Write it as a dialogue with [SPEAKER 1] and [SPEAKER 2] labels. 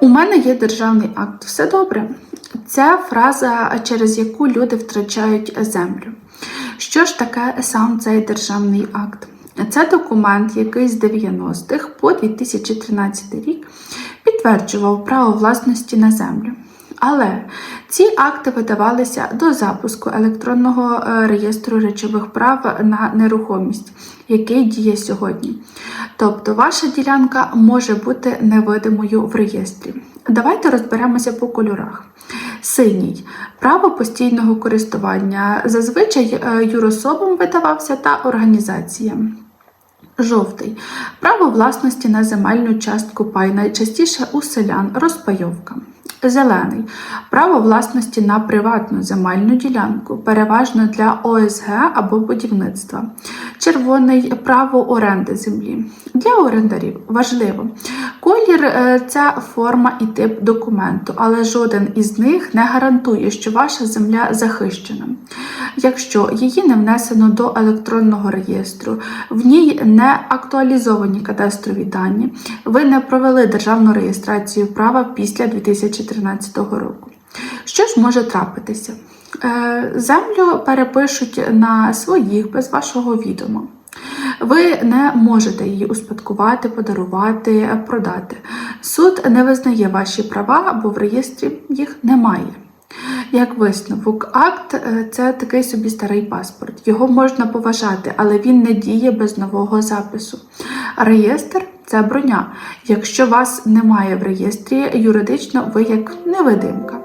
[SPEAKER 1] У мене є державний акт. Все добре. Це фраза, через яку люди втрачають землю. Що ж таке сам цей державний акт? Це документ, який з 90-х по 2013 рік підтверджував право власності на землю. Але ці акти видавалися до запуску електронного е, реєстру речових прав на нерухомість, який діє сьогодні. Тобто ваша ділянка може бути невидимою в реєстрі. Давайте розберемося по кольорах. Синій право постійного користування зазвичай е, юрособам видавався та організаціям. Жовтий право власності на земельну частку пай, найчастіше у селян розпайовка. Зелений право власності на приватну земельну ділянку, переважно для ОСГ або будівництва. Червоний право оренди землі. Для орендарів важливо. Колір це форма і тип документу, але жоден із них не гарантує, що ваша земля захищена. Якщо її не внесено до електронного реєстру, в ній не актуалізовані кадастрові дані, ви не провели державну реєстрацію права після 2013 року. Що ж може трапитися? Е, Землю перепишуть на своїх без вашого відома. Ви не можете її успадкувати, подарувати, продати. Суд не визнає ваші права, бо в реєстрі їх немає. Як висновок, акт е, це такий собі старий паспорт. Його можна поважати, але він не діє без нового запису. Реєстр це броня. Якщо вас немає в реєстрі, юридично ви як невидимка.